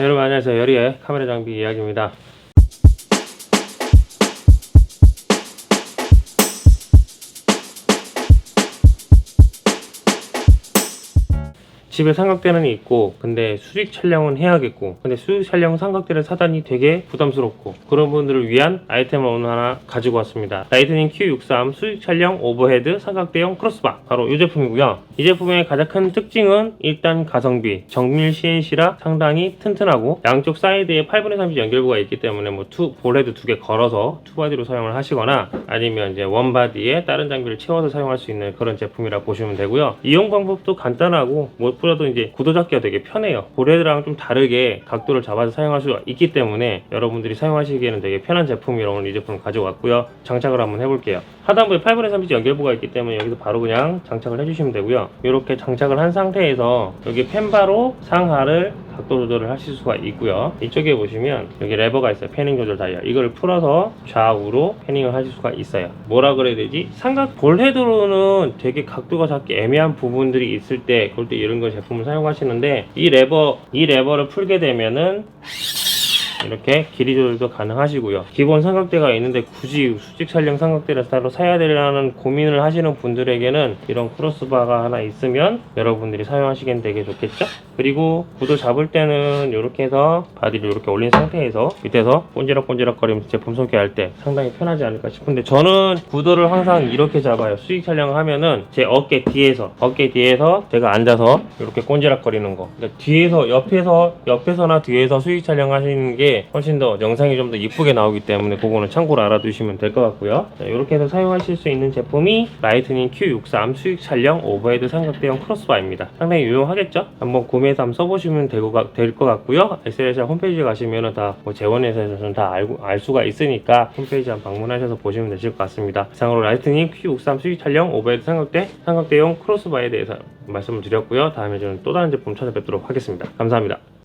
네, 여러분 안녕하세요. 여리의 카메라 장비 이야기입니다. 집에 삼각대는 있고 근데 수직 촬영은 해야겠고 근데 수직 촬영 삼각대를 사다니 되게 부담스럽고 그런 분들을 위한 아이템을 오늘 하나 가지고 왔습니다. 라이트닝 Q63 수직 촬영 오버헤드 삼각대형 크로스바 바로 이 제품이고요. 이 제품의 가장 큰 특징은 일단 가성비. 정밀 CNC라 상당히 튼튼하고 양쪽 사이드에 8분의 30 연결부가 있기 때문에 뭐 투, 볼헤드 두 개 걸어서 투바디로 사용을 하시거나 아니면 이제 원바디에 다른 장비를 채워서 사용할 수 있는 그런 제품이라 보시면 되고요. 이용 방법도 간단하고 무엇보다도 이제 구도 잡기가 되게 편해요. 볼헤드랑 좀 다르게 각도를 잡아서 사용할 수 있기 때문에 여러분들이 사용하시기에는 되게 편한 제품이라 오늘 이 제품을 가져왔고요. 장착을 한번 해볼게요. 하단부에 8분의 30 연결부가 있기 때문에 여기서 바로 그냥 장착을 해주시면 되고요. 이렇게 장착을 한 상태에서 여기 펜바로 상하를 각도 조절을 하실 수가 있고요. 이쪽에 보시면 여기 레버가 있어요. 패닝 조절 다이얼 이거를 풀어서 좌우로 패닝을 하실 수가 있어요. 뭐라 그래야 되지? 삼각 볼 헤드로는 되게 각도가 잡기 애매한 부분들이 있을 때 그럴 때 이런 걸 제품을 사용하시는데 이 레버 이 레버를 풀게 되면은 이렇게 길이 조절도 가능하시고요. 기본 삼각대가 있는데 굳이 수직 촬영 삼각대를 따로 사야 되려는 고민을 하시는 분들에게는 이런 크로스바가 하나 있으면 여러분들이 사용하시기엔 되게 좋겠죠? 그리고 구도 잡을 때는 이렇게 해서 바디를 이렇게 올린 상태에서 밑에서 꼰지락꼰지락 거리면서 제품 소개할 때 상당히 편하지 않을까 싶은데 저는 구도를 항상 이렇게 잡아요. 수직 촬영을 하면은 제 어깨 뒤에서 어깨 뒤에서 제가 앉아서 이렇게 꼰지락거리는 거. 그러니까 뒤에서 옆에서 옆에서나 뒤에서 수직 촬영하시는 게 훨씬 더 영상이 좀 더 이쁘게 나오기 때문에 그거는 참고로 알아두시면 될 것 같고요. 자, 이렇게 해서 사용하실 수 있는 제품이 라이트닝 Q63 수직 촬영 오버헤드 삼각대형 크로스바입니다. 상당히 유용하겠죠? 한번 구매해서 한번 써보시면 될 것 같고요. SLSR 홈페이지에 가시면은 다뭐 재원회사에서는 다 알고, 알 수가 있으니까 홈페이지 한번 방문하셔서 보시면 되실 것 같습니다. 이상으로 라이트닝 Q63 수직 촬영 오버헤드 삼각대 삼각대용 크로스바에 대해서 말씀을 드렸고요. 다음에 저는 또 다른 제품 찾아뵙도록 하겠습니다. 감사합니다.